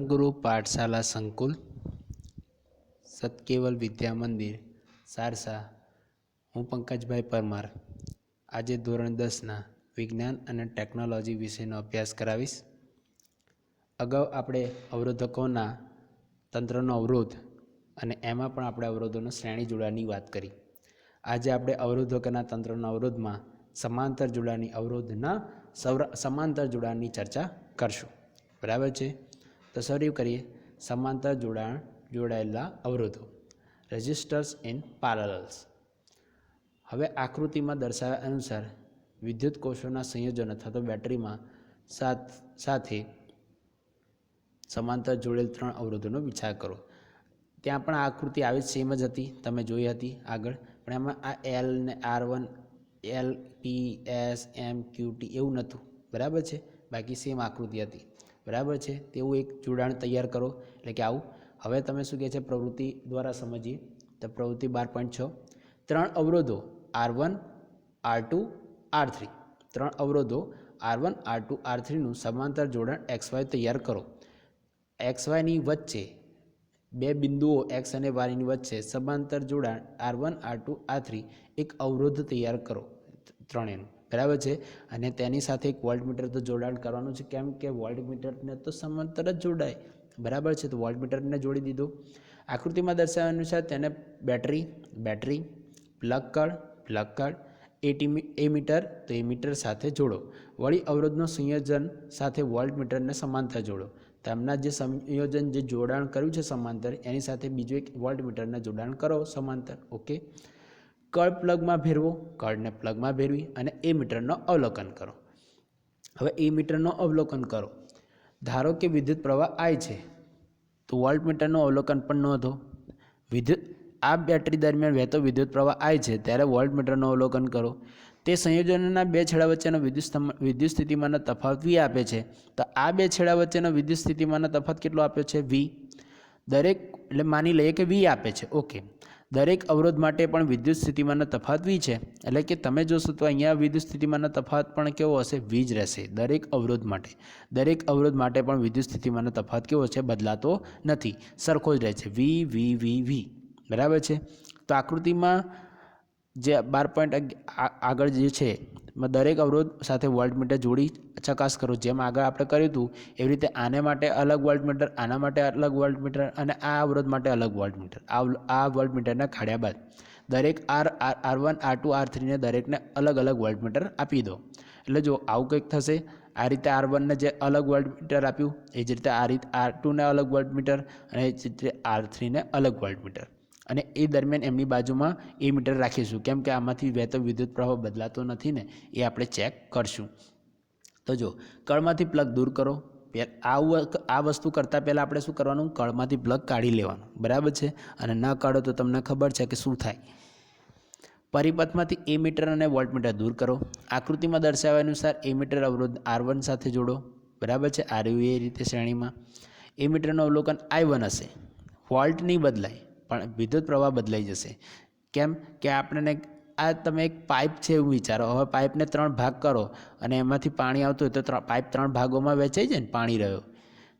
ધર્મગુરુ પાઠશાલા સંકુલ, સતકેવલ વિદ્યા મંદિર, સારસા, હું પંકજભાઈ પરમાર. આજે ધોરણ દસના વિજ્ઞાન અને ટેકનોલોજી વિષયનો અભ્યાસ કરાવીશ. અગાઉ આપણે અવરોધકોના તંત્રનો અવરોધ અને એમાં પણ આપણે અવરોધોનો શ્રેણી જોડાણની વાત કરી. આજે આપણે અવરોધકોના તંત્રના અવરોધમાં સમાંતર જોડાણની અવરોધના સમાંતર જોડાણની ચર્ચા કરશું. બરાબર છે? તો શરૂ કરીએ. સમાંતર જોડાણ, જોડાયેલા અવરોધો. Resistors in parallels. હવે આકૃતિમાં દર્શાવ્યા અનુસાર વિદ્યુત કોષોના સંયોજન અથવા તો બેટરીમાં સાથ, સાથે સમાંતર જોડેલ ત્રણ અવરોધોનો વિચાર કરો. ત્યાં પણ આ આકૃતિ આવી સેમ જ હતી. તમે જોઈ હતી આગળ. પણ એમાં આ એલ ને R one L P S M Q T એવું નહોતું. બરાબર છે? બાકી સેમ આકૃતિ હતી. બરાબર છે? તેવું એક જોડાણ તૈયાર કરો. એટલે કે આવું. હવે તમે શું કહે છે? પ્રવૃત્તિ દ્વારા સમજીએ. તો પ્રવૃત્તિ બાર પોઈન્ટ છ. ત્રણ અવરોધો R one, R two, R three. ત્રણ અવરોધો R one, R two, R થ્રીનું સમાંતર જોડાણ એક્સ વાય તૈયાર કરો. એક્સ વાયની વચ્ચે બે બિંદુઓ એક્સ અને વાયની વચ્ચે સમાંતર જોડાણ R one, R two, R three એક અવરોધ તૈયાર કરો. ત્રણેયનું. બરાબર છે? અને તેની સાથે એક વોલ્ટમીટર તો જોડાણ કરવાનું છે. કેમ કે વોલ્ટમીટરને તો સમાંતર જ જોડાય. બરાબર છે? તો વોલ્ટમીટરને જોડી દીધું. આકૃતિમાં દર્શાવ્યા અનુસાર તેને battery battery, plug card plug card at ammeter, તો એ મીટર સાથે જોડો. વળી અવરોધનો સંયોજન સાથે વોલ્ટમીટરને સમાંતર જોડો. તેમના જે સંયોજન, જે જોડાણ કર્યું છે સમાંતર, એની સાથે બીજું એક વોલ્ટમીટરને જોડાણ કરો સમાંતર. ઓકે? કળ પ્લગમાં ભેરવો કળને પ્લગમાં ભેરવી અને એ મીટરનો અવલોકન કરો. હવે એ મીટરનો અવલોકન કરો. ધારો કે વિદ્યુત પ્રવાહ આય છે, તો વોલ્ટ મીટરનું અવલોકન પણ નોંધો. વિદ્યુત, આ બેટરી દરમિયાન વહેતો વિદ્યુત પ્રવાહ આય છે, ત્યારે વોલ્ટ મીટરનું અવલોકન કરો. તે સંયોજનોના બે છેડા વચ્ચેનો વિદ્યુત વિદ્યુત સ્થિતિમાનનો તફાવત વી આપે છે, તો આ બે છેડા વચ્ચેનો વિદ્યુત સ્થિતિમાનનો તફાવત કેટલો આપ્યો છે? વી દરેક, એટલે માની લઈએ કે વી આપે છે. ઓકે દરેક અવરોધ માટે પણ વિદ્યુત સ્થિતિમાનનો તફાવત વી છે. એટલે કે તમે જોશો તો અહીંયા વિદ્યુત સ્થિતિમાનનો તફાવત પણ કેવો હશે? વી જ રહેશે દરેક અવરોધ માટે. દરેક અવરોધ માટે પણ વિદ્યુત સ્થિતિમાનનો તફાવત કેવો છે? બદલાતો નથી. સરખો જ રહે છે. વી વી વી વી. બરાબર છે? તો આકૃતિમાં જે બાર પોઈન્ટ આગળ જે છે દરેક અવરોધ સાથે વોલ્ટમીટર જોડી ચકાસ કરો. જેમ આગળ આપણે કર્યું હતું, એવી રીતે આને માટે અલગ વોલ્ટમીટર આના માટે અલગ વોલ્ટમીટર અને આ અવરોધ માટે અલગ વોલ્ટમીટર આ વોલ્ટમીટરના કાઢ્યા બાદ દરેક R R one R two R થ્રીને દરેકને અલગ અલગ વોલ્ટમીટર આપી દો. એટલે જો આવું કંઈક થશે, આ રીતે આર વનને જે અલગ વોલ્ટમીટર આપ્યું, એ જ રીતે આ રીતે આર ટુને અલગ વોલ્ટમીટર અને એ જ રીતે આર થ્રીને અલગ વોલ્ટમીટર અને એ દરમિયાન એમની બાજુમાં એ મીટર રાખીશું. કેમ કે આમાંથી વહેતો વિદ્યુત પ્રવાહ બદલાતો નથી ને, એ આપણે ચેક કરશું. તો જો, કળમાંથી પ્લગ દૂર કરો. આવું આ વસ્તુ કરતાં પહેલાં આપણે શું કરવાનું? કળમાંથી પ્લગ કાઢી લેવાનું. બરાબર છે? અને ન કાઢો તો તમને ખબર છે કે શું થાય. પરિપથમાંથી એ મીટર અને વોલ્ટમીટર દૂર કરો. આકૃતિમાં દર્શાવ્યા અનુસાર એ મીટર અવરોધ આર વન સાથે જોડો. બરાબર છે? આર એ રીતે શ્રેણીમાં. એ મીટરનું અવલોકન આઈ વન હશે. વોલ્ટ નહીં બદલાય. પણ વિદ્યુત પ્રવાહ બદલાઈ જશે. કેમ કે આપણને આ તમે એક પાઇપ છે એવું વિચારો. હવે પાઇપને ત્રણ ભાગ કરો અને એમાંથી પાણી આવતું હોય તો પાઇપ ત્રણ ભાગોમાં વેચાઈ જાય ને પાણી રહ્યો.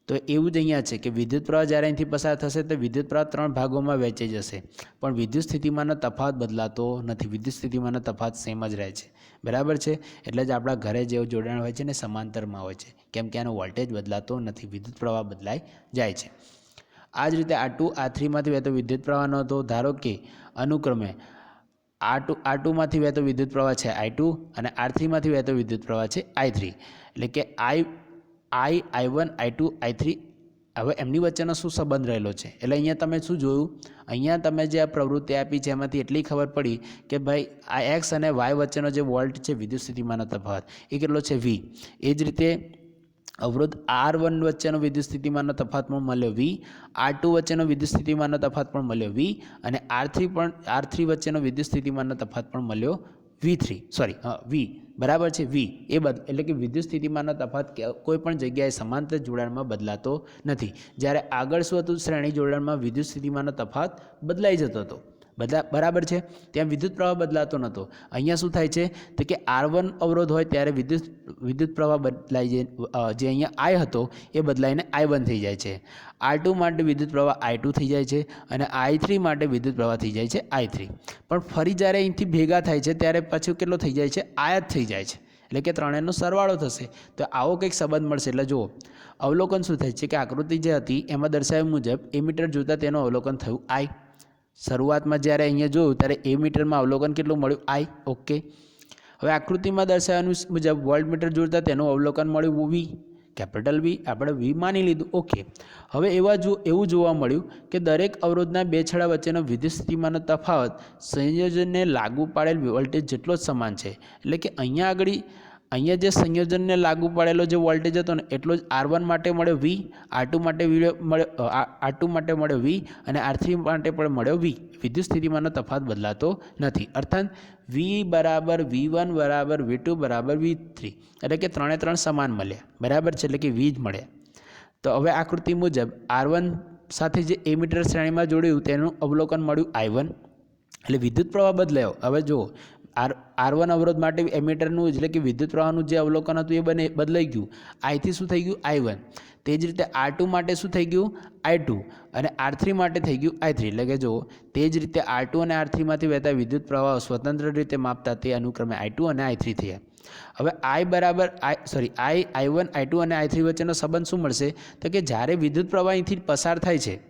તો એવું જ અહીંયા છે કે વિદ્યુત પ્રવાહ જ્યારે અહીંથી પસાર થશે તો વિદ્યુત પ્રવાહ ત્રણ ભાગોમાં વેચાઈ જશે. પણ વિદ્યુત સ્થિતિમાંનો તફાવત બદલાતો નથી. વિદ્યુત સ્થિતિમાંનો તફાવત સેમ જ રહે છે. બરાબર છે? એટલે જ આપણા ઘરે જેવું જોડાણ હોય છે ને સમાંતરમાં હોય છે. કેમ કે આનો વોલ્ટેજ બદલાતો નથી. વિદ્યુત પ્રવાહ બદલાઈ જાય છે. આ જ રીતે આ ટુ, આ થ્રીમાંથી વહેતો વિદ્યુત પ્રવાહનો હતો ધારો કે અનુક્રમે આ ટુ, આ ટુમાંથી વહેતો વિદ્યુત પ્રવાહ છે આઈ ટુ અને આર થ્રીમાંથી વહેતો વિદ્યુત પ્રવાહ છે આઈ થ્રી. એટલે કે I I I one, I two, I three, હવે એમની વચ્ચેનો શું સંબંધ રહેલો છે? એટલે અહીંયા તમે શું જોયું? અહીંયા તમે જે આ પ્રવૃત્તિ આપી છે એમાંથી એટલી ખબર પડી કે ભાઈ, આ એક્સ અને વાય વચ્ચેનો જે વોલ્ટ છે વિદ્યુત સ્થિતિમાંનો તફાવત, એ કેટલો છે? વી. એ જ રીતે અવરોધ આર વન વચ્ચેનો વિદ્યુત સ્થિતિમાનનો તફાત પણ મળ્યો. વી આર ટુ વચ્ચેનો વિદ્યુત સ્થિતિમાનનો તફાત પણ મળ્યો. વી અને આર થ્રી પણ આર થ્રી વચ્ચેનો વિદ્યુત સ્થિતિમાનનો તફાત પણ મળ્યો. વી થ્રી સોરી વી બરાબર છે? વી એ બદ એટલે કે વિદ્યુત સ્થિતિમાનનો તફાત કોઈ પણ જગ્યાએ સમાંતર જોડાણમાં બદલાતો નથી. જ્યારે આગળ શું હતું શ્રેણી જોડાણમાં વિદ્યુત સ્થિતિમાનનો તફાત બદલાઈ જતો હતો. બધા બરાબર છે? ત્યાં વિદ્યુત પ્રવાહ બદલાતો નહોતો. અહીંયા શું થાય છે? તો કે આર વન અવરોધ હોય ત્યારે વિદ્યુત વિદ્યુત પ્રવાહ બદલાઈ જાય જે અહીંયા આઈ હતો, એ બદલાઈને આઈ વન થઈ જાય છે. આર ટુ માટે વિદ્યુત પ્રવાહ આઈ ટુ થઈ જાય છે અને આઈ થ્રી માટે વિદ્યુત પ્રવાહ થઈ જાય છે આઈ થ્રી પણ ફરી જ્યારે અહીંથી ભેગા થાય છે, ત્યારે પાછું કેટલો થઈ જાય છે? આયાત થઈ જાય છે. એટલે કે ત્રણેયનો સરવાળો થશે. તો આવો કંઈક સંબંધ મળશે. એટલે જુઓ, અવલોકન શું થાય છે? કે આકૃતિ જે હતી, એમાં દર્શાવ્યા મુજબ, એમીટર જોતાં તેનું અવલોકન થયું આઈ શરૂઆતમાં જ્યારે અહીંયા જોયું, ત્યારે એ મીટરમાં અવલોકન કેટલું મળ્યું? આઈ ઓકે હવે આકૃતિમાં દર્શાવ્યાનું મુજબ વર્લ્ડ મીટર જોડતા તેનું અવલોકન મળ્યું વી કેપિટલ વી આપણે વી માની લીધું. ઓકે હવે એવા જો, એવું જોવા મળ્યું કે દરેક અવરોધના બે છેડા વચ્ચેનો વિદ્યુત સ્થિતિમાનનો તફાવત સંયોજનને લાગુ પાડેલ વોલ્ટેજ જેટલો જ સમાન છે. એટલે કે અહીંયા આગળ અહીંયા જે સંયોજનને લાગુ પાડેલો જે વોલ્ટેજ હતો ને, એટલો જ આર વન માટે મળ્યો વી આર ટુ માટે મળ્યો આર ટુ માટે મળ્યો વી અને આર થ્રી માટે પણ મળ્યો વી વિદ્યુત સ્થિતિમાનનો તફાત બદલાતો નથી. અર્થાત વી બરાબર વી વન બરાબર વી ટુ બરાબર વી થ્રી એટલે કે ત્રણે ત્રણ સમાન મળ્યા. બરાબર છે એટલે કે વી જ મળ્યા. તો હવે આકૃતિ મુજબ આર વન સાથે જે એ મીટર શ્રેણીમાં જોડ્યું તેનું અવલોકન મળ્યું આઈ વન એટલે વિદ્યુત પ્રવાહ બદલાયો. હવે જુઓ આર આર વન અવરોધ માટે એમીટરનું એટલે કે વિદ્યુત પ્રવાહનું જે અવલોકન હતું એ બને, બદલાઈ ગયું. આઈથી શું થઈ ગયું? I one. તે જ રીતે આર ટુ માટે શું થઈ ગયું? I two. અને આર થ્રી માટે થઈ ગયું આઈ થ્રી. એટલે કે જુઓ, તે જ રીતે આર ટુ અને આર થ્રીમાંથી વહેતા વિદ્યુત પ્રવાહ સ્વતંત્ર રીતે માપતા તે અનુક્રમે આઈ ટુ અને આઈ થ્રી થયા. હવે આઈ બરાબર I sorry I I one, I two અને આઈ થ્રી વચ્ચેનો સંબંધ શું મળશે? તો કે જ્યારે વિદ્યુત પ્રવાહ અહીંથી પસાર થાય છે,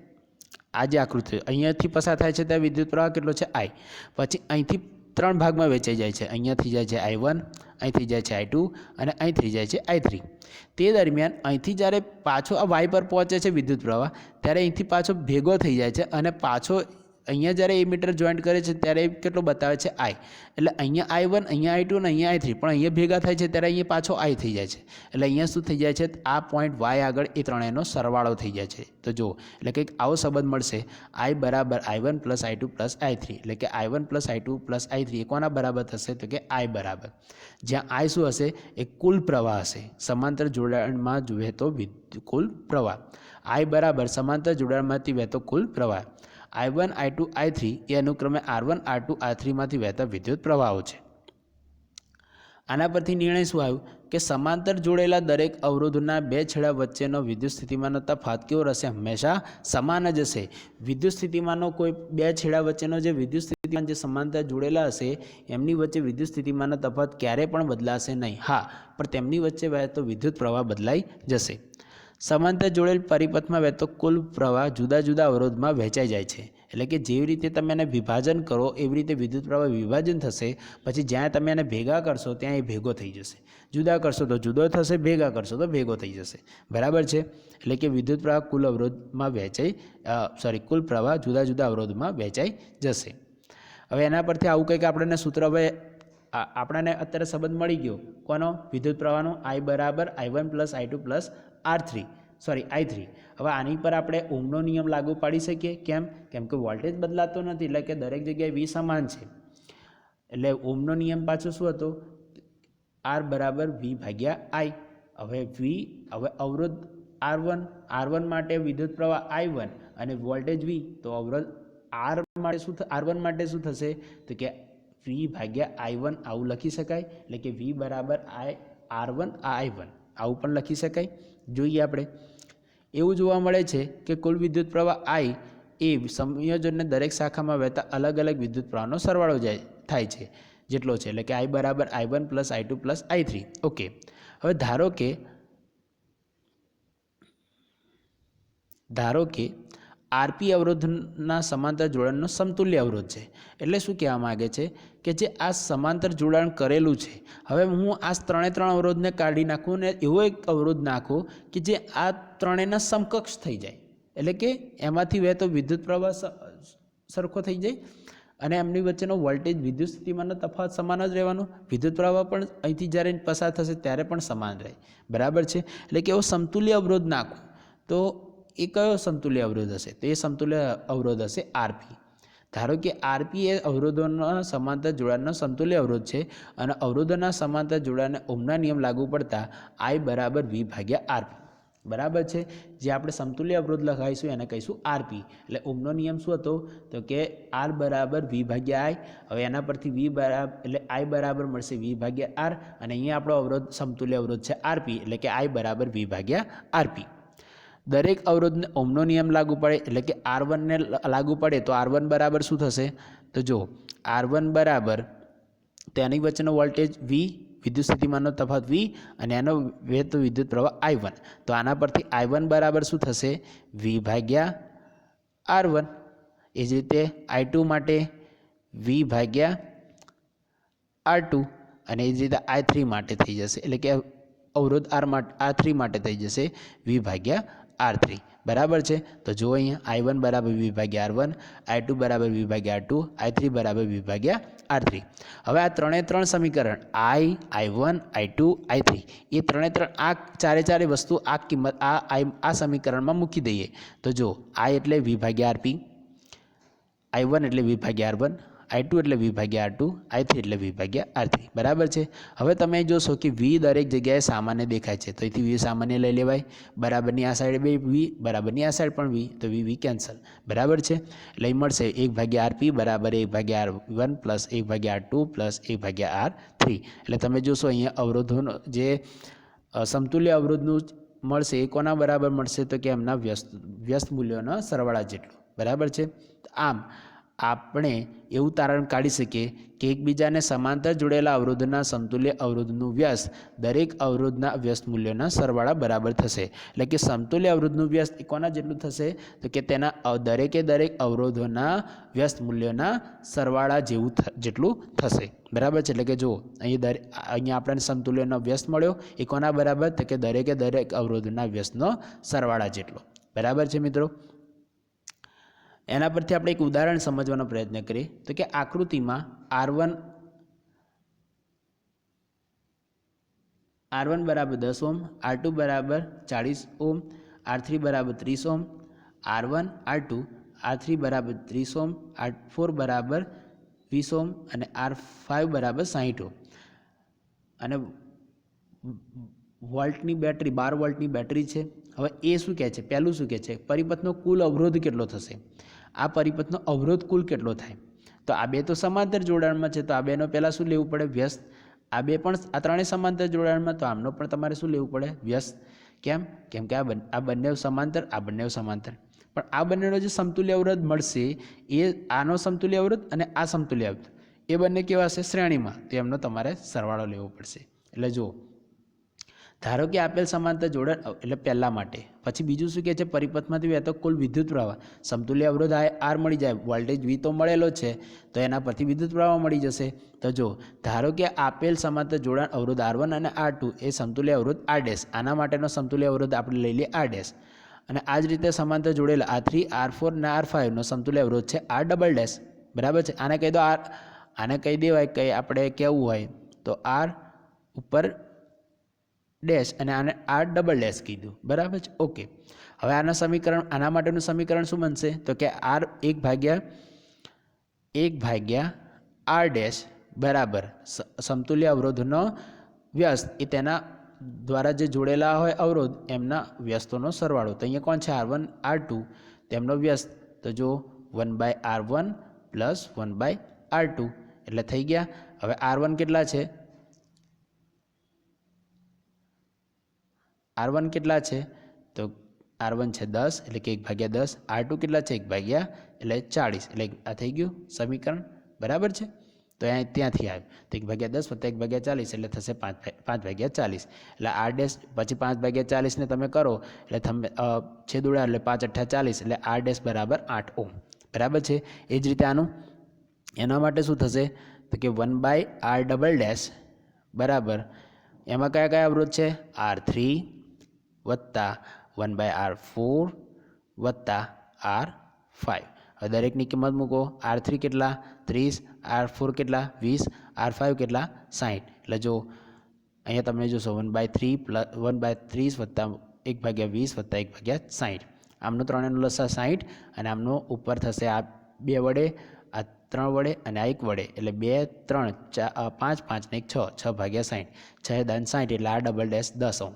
આ જે આકૃતિ, અહીંયાથી પસાર થાય છે, ત્યાં વિદ્યુત પ્રવાહ કેટલો છે? આઈ. પછી અહીંથી ત્રણ ભાગમાં વેચાઈ જાય છે. અહીંયાથી જાય છે આઈ વન અહીંથી જાય છે આઈ ટુ અને અહીંથી જાય છે આઈ થ્રી. તે દરમિયાન અહીંથી જ્યારે પાછો આ વાય પર પહોંચે છે વિદ્યુત પ્રવાહ, ત્યારે અહીંથી પાછો ભેગો થઈ જાય છે અને પાછો અહીંયા જ્યારે એ મીટર જોઈન્ટ કરે છે, ત્યારે કેટલો બતાવે છે? આઈ એટલે અહીંયા આઈ વન અહીંયા આઈ ટુ અને અહીંયા આઈ થ્રી પણ અહીંયા ભેગા થાય છે, ત્યારે અહીંયા પાછો આઈ થઈ જાય છે. એટલે અહીંયા શું થઈ જાય છે? આ પોઈન્ટ વાય આગળ એ ત્રણેયનો સરવાળો થઈ જાય છે. તો જુઓ, એટલે કંઈક આવો સંબંધ મળશે. આઈ બરાબર I one plus I two plus I three એટલે કે I one plus I two plus I three એ કોના બરાબર થશે? તો કે આઈ બરાબર. જ્યાં આઈ શું હશે? એ કુલ પ્રવાહ હશે. સમાંતર જોડાણમાં વહેતો તો કુલ પ્રવાહ. આઈ બરાબર સમાંતર જોડાણમાંથી વહેતો કુલ પ્રવાહ. I one, I two, I three એ અનુક્રમે R one, R two, R થ્રીમાંથી વહેતા વિદ્યુત પ્રવાહો છે. આના પરથી નિર્ણય શું આવ્યો? કે સમાંતર જોડેલા દરેક અવરોધના બે છેડા વચ્ચેનો વિદ્યુત સ્થિતિમાનનો તફાત કેવો રહેશે? હંમેશા સમાન જ હશે. વિદ્યુત સ્થિતિમાનનો કોઈ બે છેડા વચ્ચેનો જે વિદ્યુત સ્થિતિમાન જે સમાંતર જોડેલા હશે, એમની વચ્ચે વિદ્યુત સ્થિતિમાનનો તફાત ક્યારેય પણ બદલાશે નહીં. હા, પણ તેમની વચ્ચે વહેતો વિદ્યુત પ્રવાહ બદલાઈ જશે. સમાંતર જોડેલ પરિપથમાં વહેતો કુલ પ્રવાહ જુદા જુદા અવરોધમાં વહેંચાઈ જાય છે. એટલે કે જેવી રીતે તમે એને વિભાજન કરો, એવી રીતે વિદ્યુત પ્રવાહ વિભાજન થશે, પછી જ્યાં તમે એને ભેગા કરશો, ત્યાં એ ભેગો થઈ જશે. જુદા કરશો તો જુદો થશે, ભેગા કરશો તો ભેગો થઈ જશે. બરાબર છે? એટલે કે વિદ્યુત પ્રવાહ કુલ અવરોધમાં વહેંચાઈ સોરી કુલ પ્રવાહ જુદા જુદા અવરોધમાં વહેંચાઈ જશે. હવે એના પરથી આવું કંઈક આપણને સૂત્ર હવે આપણને અત્યારે સંબંધ મળી ગયો. કોનો? વિદ્યુત પ્રવાહનો? આઈ બરાબર I one plus I two plus R three sorry I three. હવે આની પર આપણે ઓમનો નિયમ લાગુ પાડી શકીએ. કેમ? કેમ કે વોલ્ટેજ બદલાતો નથી, એટલે કે દરેક જગ્યાએ વી સમાન છે. એટલે ઓમનો નિયમ પાછો શું હતો? આર બરાબર વી ભાગ્યા આઈ. હવે વી, હવે અવરોધ આર વન આર વન માટે વિદ્યુત પ્રવાહ આઈ વન અને વોલ્ટેજ વી, તો અવરોધ આર માટે શું આર વન માટે શું થશે? તો કે વી ભાગ્યા આઈ વન આવું લખી શકાય. એટલે કે વી બરાબર I, R one I one, આવું પણ લખી શકાય. જોઈએ આપણે. એવું જોવા મળે છે કે કુલ વિદ્યુત પ્રવાહ આઈ એ સંયોજનને દરેક શાખામાં વહેતા અલગ અલગ વિદ્યુત પ્રવાહનો સરવાળો જાય, થાય છે, જેટલો છે. એટલે કે આઈ બરાબર I one plus I two plus I three okay હવે ધારો કે ધારો કે આરપી અવરોધના સમાંતર જોડાણનો સમતુલ્ય અવરોધ છે. એટલે શું કહેવા માગે છે? કે જે આ સમાંતર જોડાણ કરેલું છે. હવે હું આ ત્રણે ત્રણ અવરોધને કાઢી નાખું ને એવો એક અવરોધ નાખું કે જે આ ત્રણેયના સમકક્ષ થઈ જાય. એટલે કે એમાંથી વહેતો વિદ્યુત પ્રવાહ સરખો થઈ જાય અને એમની વચ્ચેનો વોલ્ટેજ વિદ્યુત સ્થિતિમાનનો તફાવત સમાન જ રહેવાનો. વિદ્યુત પ્રવાહ પણ અહીંથી જ્યારે પસાર થશે ત્યારે પણ સમાન રહે. બરાબર છે? એટલે કે એવો સમતુલ્ય અવરોધ નાખું. તો એ કયો સમતુલ્ય અવરોધ હશે? તો એ સમતુલ્ય અવરોધ હશે આરપી. ધારો કે આરપી એ અવરોધોના સમાંતર જોડાણનો સમતુલ્ય અવરોધ છે અને અવરોધોના સમાંતર જોડાણને ઓમના નિયમ લાગુ પડતા આઈ બરાબર વી ભાગ્યા આરપી. બરાબર છે? જે આપણે સમતુલ્ય અવરોધ લખાવીશું એને કહીશું આરપી. એટલે ઓમનો નિયમ શું હતો? તો કે આર બરાબર વી ભાગ્યા આઈ. હવે એના પરથી વી બરાબર એટલે આઈ બરાબર મળશે વી ભાગ્યા આર. અને અહીંયા આપણો અવરોધ, સમતુલ્ય અવરોધ છે આરપી. એટલે કે આઈ બરાબર વી ભાગ્યા આરપી. દરેક અવરોધને ઓમનો નિયમ લાગુ પડે, એટલે કે આર વનને લાગુ પડે, તો આર વન બરાબર શું થશે? તો જો આર વન બરાબર તેની વચ્ચેનો વોલ્ટેજ વી વિદ્યુત સ્થિતિમાનનો તફાવત વી અને એનો વેત વિદ્યુત પ્રવાહ આઈ વન તો આના પરથી આઈ વન બરાબર શું થશે? વી ભાગ્યા આર વન એ જ રીતે આઈ ટુ માટે વી ભાગ્યા આર ટુ અને એ જ રીતે આઈ થ્રી માટે થઈ જશે. એટલે કે અવરોધ આર માટે આર થ્રી માટે થઈ જશે. વી ભાગ્યા આર થ્રી બરાબર છે? તો જુઓ અહીંયા આઈ વન બરાબર V R one I two બરાબર V R two I three બરાબર વી આર થ્રી હવે આ ત્રણે ત્રણ સમીકરણ I I one I two I three એ ત્રણે ત્રણ, આ ચારે ચારે વસ્તુ આ કિંમત, આ આઈ આ સમીકરણમાં મૂકી દઈએ. તો જુઓ આઈ એટલે વી આરપી આઈ વન એટલે V R one I two એટલે વી ભાગ્યા આર ટુ, આઈ થ્રી એટલે વી ભાગ્યા આર થ્રી. બરાબર છે? હવે તમે જોશો કે વી દરેક જગ્યાએ સામાન્ય દેખાય છે. તો અહીંથી વી સામાન્ય લઈ લેવાય. બરાબરની આ સાઈડ બે વી, બરાબરની આ સાઈડ પણ વી. તો વી વી કેન્સલ બરાબર છે? એટલે મળશે એક ભાગ્યા આર પી, બરાબર એક ભાગ્યા આર વન પ્લસ એક ભાગ્યા આર ટુ પ્લસ એક ભાગ્યા આર થ્રી. એટલે તમે જોશો અહીંયા અવરોધોનો જે સમતુલ્ય અવરોધનું મળશે એ કોના બરાબર મળશે? તો કે એમના વ્યસ્ત વ્યસ્ત મૂલ્યોના સરવાળા જેટલું. બરાબર છે? આમ આપણે એવું તારણ કાઢી શકીએ કે એકબીજાને સમાંતર જોડેલા અવરોધના સમતુલ્ય અવરોધનું વ્યસ્ત દરેક અવરોધના વ્યસ્ત મૂલ્યોના સરવાળા બરાબર થશે. એટલે કે સમતુલ્ય અવરોધનું વ્યસ્ત એ કોના જેટલું થશે? તો કે તેના દરેકે દરેક અવરોધોના વ્યસ્ત મૂલ્યોના સરવાળા જેવું જેટલું થશે. બરાબર છે? એટલે કે જો અહીં દરે, અહીંયા આપણને સમતુલ્યનો વ્યસ્ત મળ્યો, એ કોના બરાબર? તો કે દરેકે દરેક અવરોધના વ્યસ્તનો સરવાળા જેટલો. બરાબર છે મિત્રો? એના પરથી આપણે એક ઉદાહરણ સમજવાનો પ્રયત્ન કરીએ. તો કે આકૃતિમાં આર વન આર વન બરાબર દસ ઓમ આર ટુ બરાબર ચાળીસ ઓમ આર થ્રી બરાબર ત્રીસ ohm R one, R two, R three બરાબર ત્રીસ ઓમ આર ફોર બરાબર વીસ ઓમ અને આર ફાઇવ બરાબર સાહીઠ ઓમ અને વોલ્ટની બેટરી, બાર વોલ્ટની બેટરી છે. હવે એ શું કહે છે? પહેલું શું કહે છે? પરિપથનો કુલ અવરોધ કેટલો થશે? આ પરિપથનો અવરોધ કુલ કેટલો થાય? તો આ બે તો સમાંતર જોડાણમાં છે, તો આ બેનો પહેલાં શું લેવું પડે? વ્યસ્ત. આ બે પણ આ ત્રણેય સમાંતર જોડાણમાં, તો આમનો પણ તમારે શું લેવું પડે? વ્યસ્ત. કેમ? કેમ કે આ આ બંને સમાંતર, આ બંને સમાંતર. પણ આ બંનેનો જે સમતુલ્ય અવરોધ મળશે, એ આનો સમતુલ્ય અવરોધ અને આ સમતુલ્ય અવરોધ. એ બંને કેવા છે શ્રેણીમાં. તો એમનો તમારે સરવાળો લેવો પડશે. એટલે જુઓ ધારો કે આપેલ સમાંતર જોડાણ એટલે પહેલાં માટે. પછી બીજું શું કહે છે, પરિપથમાંથી વહેતો કુલ વિદ્યુત પ્રવાહ. સમતુલ્ય અવરોધ આર મળી જાય, વોલ્ટેજ વી તો મળેલો છે, તો એના પરથી વિદ્યુત પ્રવાહ મળી જશે. તો જો, ધારો કે આપેલ સમાંતર જોડાણ અવરોધ આર વન અને આર ટુ એ સમતુલ્ય અવરોધ આર ડેશ, આના માટેનો સમતુલ્ય અવરોધ આપણે લઈ લઈએ આર ડેશ. અને આ જ રીતે સમાંતર જોડેલા આર થ્રી, આર ફોર અને આર ફાઇવનો સમતુલ્ય અવરોધ છે આર ડબલ ડેશ. બરાબર છે? આને કહી દો આર, આને કહી દેવાય કે આપણે કહેવું હોય, તો આર ઉપર ડેશ અને આને આર ડબલ ડેશ કીધું. બરાબર છે? ઓકે હવે આના સમીકરણ, આના માટેનું સમીકરણ શું બનશે? તો કે આર એક ભાગ્યા એક ભાગ્યા આર ડેશ બરાબર સમતુલ્ય અવરોધનો વ્યસ્ત. એ તેના દ્વારા જે જોડેલા હોય અવરોધ, એમના વ્યસ્તોનો સરવાળો. તો અહીંયા કોણ છે? આર વન આર ટુ તેમનો વ્યસ્ત. તો જો one by R one plus one by R two એટલે થઈ ગયા. હવે આર વન કેટલા છે? આર વન કેટલા છે? તો આર વન છે દસ, એટલે કે એક ભાગ્યા દસ. આર ટુ કેટલા છે? એક ભાગ્યા એટલે ચાળીસ. એટલે આ થઈ ગયું સમીકરણ. બરાબર છે? તો અહીંયા ત્યાંથી આવ્યું. તો એક ભાગ્યા દસ વત્તા એક ભાગ્યા ચાલીસ એટલે થશે પાંચ પાંચ ભાગ્યા ચાલીસ એટલે આર ડેશ પછી પાંચ ભાગ્યા ચાલીસને તમે કરો, એટલે તમે છેદ ઉડાડો એટલે પાંચ અઠ્ઠા ચાલીસ એટલે આર ડેશ બરાબર આઠ ઓમ બરાબર છે? એ જ રીતે આનું. એના માટે શું થશે? તો કે one by R double dash બરાબર. એમાં કયા કયા અવરોધ છે? આર થ્રી વત્તા વન બાય આર ફોર વત્તા આર ફાઇવ. હવે દરેકની કિંમત મૂકો. આર થ્રી કેટલા? ત્રીસ. આર ફોર કેટલા? વીસ. આર ફાઇવ કેટલા? સાહીઠ એટલે જો અહીંયા તમે જોશો, one by three plus, one by ત્રીસ વત્તા એક ભાગ્યા વીસ વત્તા એક ભાગ્યા સાહીઠ આમનો ત્રણેયનો લસા સાહીઠ અને આમનો ઉપર થશે આ બે વડે, આ ત્રણ વડે અને આ એક વડે. એટલે બે, ત્રણ, ચા પાંચ પાંચ ને એક છ. છ ભાગ્યા સાહીઠ છ દાન સાહીઠ એટલે આ ડબલ ડેશ દસ ઓમ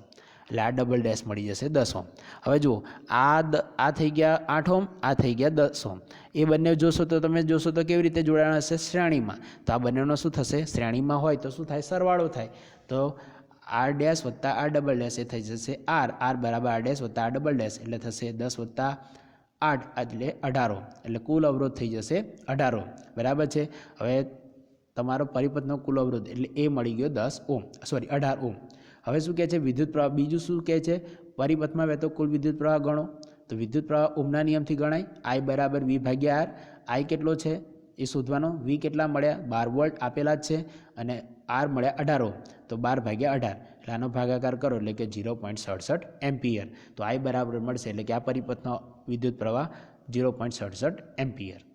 એટલે આ ડબલ ડેશ મળી જશે દસ ઓમ હવે જુઓ, આ દ, આ થઈ ગયા આઠ ઓમ આ થઈ ગયા દસ ઓમ એ બંને જોશો તો તમે જોશો તો કેવી રીતે જોડાણ હશે? શ્રેણીમાં. તો આ બંનેનો શું થશે? શ્રેણીમાં હોય તો શું થાય? સરવાળો થાય. તો આર ડેશ વત્તા આર ડબલ ડેશ એ થઈ જશે આર. આર બરાબર આર ડેશ વત્તા આર ડબલ ડેશ એટલે થશે દસ વત્તા આઠ એટલે અઢારો એટલે કુલ અવરોધ થઈ જશે અઢારો બરાબર છે? હવે તમારો પરિપથનો કુલ અવરોધ એટલે એ મળી ગયો દસ ઓમ સોરી, અઢાર ઓમ હવે શું કહે છે? વિદ્યુત પ્રવાહ. બીજું શું કહે છે? પરિપથમાં વહેતો કુલ વિદ્યુત પ્રવાહ ગણો. તો વિદ્યુત પ્રવાહ ઓમના નિયમથી ગણાય. આઈ બરાબર વી ભાગ્યા આર આઈ કેટલો છે? એ શોધવાનો. વી કેટલા મળ્યા? બાર વોલ્ટ આપેલા જ છે. અને આર મળ્યા અઢારો. તો બાર ભાગ્યા અઢાર. એટલે આનો ભાગાકાર કરો એટલે કે ઝીરો પોઈન્ટ સડસઠ એમ્પિયર. તો આઈ બરાબર મળશે એટલે કે આ પરિપથનો વિદ્યુત પ્રવાહ ઝીરો પોઈન્ટ સડસઠ એમ્પિયર.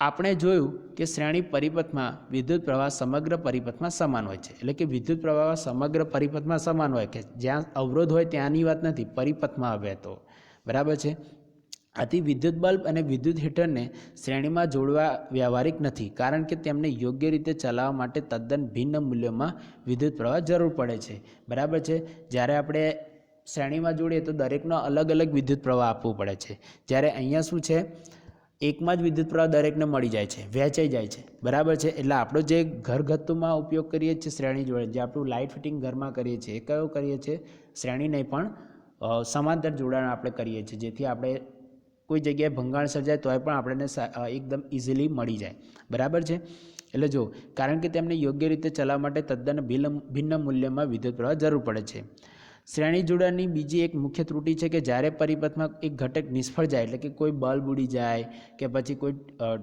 આપણે જોયું કે શ્રેણી પરિપથમાં વિદ્યુત પ્રવાહ સમગ્ર પરિપથમાં સમાન હોય છે. એટલે કે વિદ્યુત પ્રવાહ સમગ્ર પરિપથમાં સમાન હોય કે જ્યાં અવરોધ હોય ત્યાંની વાત નથી, પરિપથમાં આવે તો. બરાબર છે? આથી વિદ્યુત બલ્બ અને વિદ્યુત હીટરને શ્રેણીમાં જોડવા વ્યવહારિક નથી, કારણ કે તેમને યોગ્ય રીતે ચલાવવા માટે તદ્દન ભિન્ન મૂલ્યોમાં વિદ્યુત પ્રવાહ જરૂર પડે છે. બરાબર છે? જ્યારે આપણે શ્રેણીમાં જોડીએ તો દરેકનો અલગ અલગ વિદ્યુત પ્રવાહ આપવો પડે છે. જ્યારે અહીંયા શું છે? એકમાં જ વિદ્યુત પ્રવાહ દરેકને મળી જાય છે, વહેંચાઈ જાય છે. બરાબર છે? એટલે આપણો જે ઘરગથ્થુમાં ઉપયોગ કરીએ છીએ શ્રેણી જોડે, જે આપણું લાઇટ ફિટિંગ ઘરમાં કરીએ છીએ, એ કયો કરીએ છીએ? શ્રેણી નહીં પણ સમાંતર જોડાણ આપણે કરીએ છીએ, જેથી આપણે કોઈ જગ્યાએ ભંગાણ સર્જાય તોય પણ આપણને એકદમ ઇઝીલી મળી જાય. બરાબર છે? એટલે જો, કારણ કે તેમને યોગ્ય રીતે ચલાવવા માટે તદ્દન ભિન્ન મૂલ્યમાં વિદ્યુત પ્રવાહ જરૂર પડે છે. શ્રેણી જોડાણની બીજી એક મુખ્ય ત્રુટિ છે કે જ્યારે પરિપથમાં એક ઘટક નિષ્ફળ જાય એટલે કે કોઈ બલ્બ ઉડી જાય કે પછી કોઈ અ,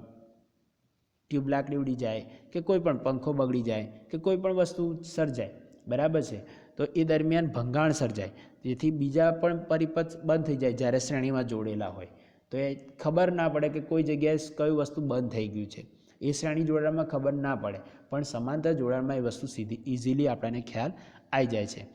ટ્યુબ લાકડી ઉડી જાય કે કોઈ પણ પંખો બગડી જાય કે કોઈ પણ વસ્તુ સર્જાય બરાબર છે? તો એ દરમિયાન ભંગાણ સર્જાય. જેથી બીજા પણ પરિપથ બંધ થઈ જાય જ્યારે શ્રેણીમાં જોડેલા હોય. તો એ ખબર ના પડે કે કોઈ જગ્યાએ કઈ વસ્તુ બંધ થઈ ગયું છે. એ શ્રેણી જોડાણમાં ખબર ના પડે. પણ સમાંતર જોડાણમાં એ વસ્તુ સીધી ઇઝીલી આપણને ખ્યાલ આવી જાય છે.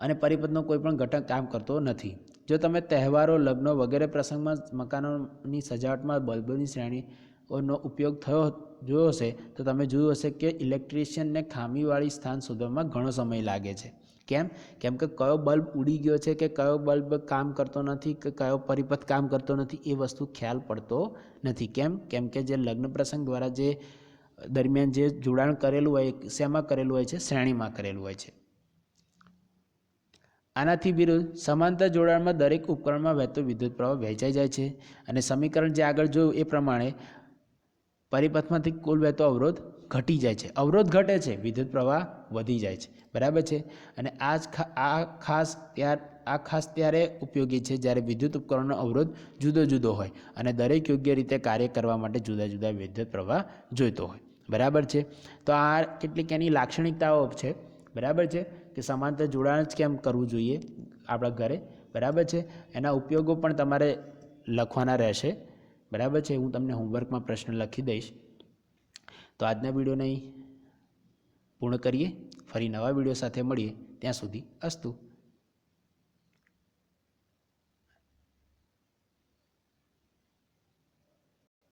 અને પરિપથનો કોઈ પણ ઘટક કામ કરતો નથી. જો તમે તહેવારો, લગ્નો વગેરે પ્રસંગમાં મકાનોની સજાવટમાં બલ્બોની શ્રેણીઓનો ઉપયોગ થયો જોયો હશે, તો તમે જોયું હશે કે ઇલેક્ટ્રિશિયનને ખામીવાળી સ્થાન શોધવામાં ઘણો સમય લાગે છે. કેમ? કેમ કે કયો બલ્બ ઉડી ગયો છે કે કયો બલ્બ કામ કરતો નથી કે કયો પરિપથ કામ કરતો નથી એ વસ્તુ ખ્યાલ પડતો નથી. કેમ? કેમ કે જે લગ્ન પ્રસંગ દ્વારા જે દરમિયાન જે જોડાણ કરેલું હોય, શેમાં કરેલું હોય છે? શ્રેણીમાં કરેલું હોય છે. આનાથી વિરુદ્ધ સમાંતર જોડાણમાં દરેક ઉપકરણમાં વહેતો વિદ્યુત પ્રવાહ વહેંચાઈ જાય છે અને સમીકરણ જે આગળ જોયું એ પ્રમાણે પરિપથમાંથી કુલ વહેતો અવરોધ ઘટી જાય છે. અવરોધ ઘટે છે, વિદ્યુત પ્રવાહ વધી જાય છે. બરાબર છે? અને આ જ આ ખાસ ત્યાર, આ ખાસ ત્યારે ઉપયોગી છે જ્યારે વિદ્યુત ઉપકરણનો અવરોધ જુદો જુદો હોય અને દરેક યોગ્ય રીતે કાર્ય કરવા માટે જુદા જુદા વિદ્યુત પ્રવાહ જોઈતો હોય. બરાબર છે? તો આ કેટલીક એની લાક્ષણિકતાઓ છે. બરાબર છે? કે સમાંતર જોડાણ જ કેમ કરવું જોઈએ આપણા ઘરે? બરાબર છે? એના ઉપયોગો પણ તમારે લખવાના રહેશે. બરાબર છે? હું તમને હોમવર્કમાં પ્રશ્ન લખી દઈશ. તો આજના વિડીયોને પૂર્ણ કરીએ. ફરી નવા વીડિયો સાથે મળીએ. ત્યાં સુધી અસ્તુ.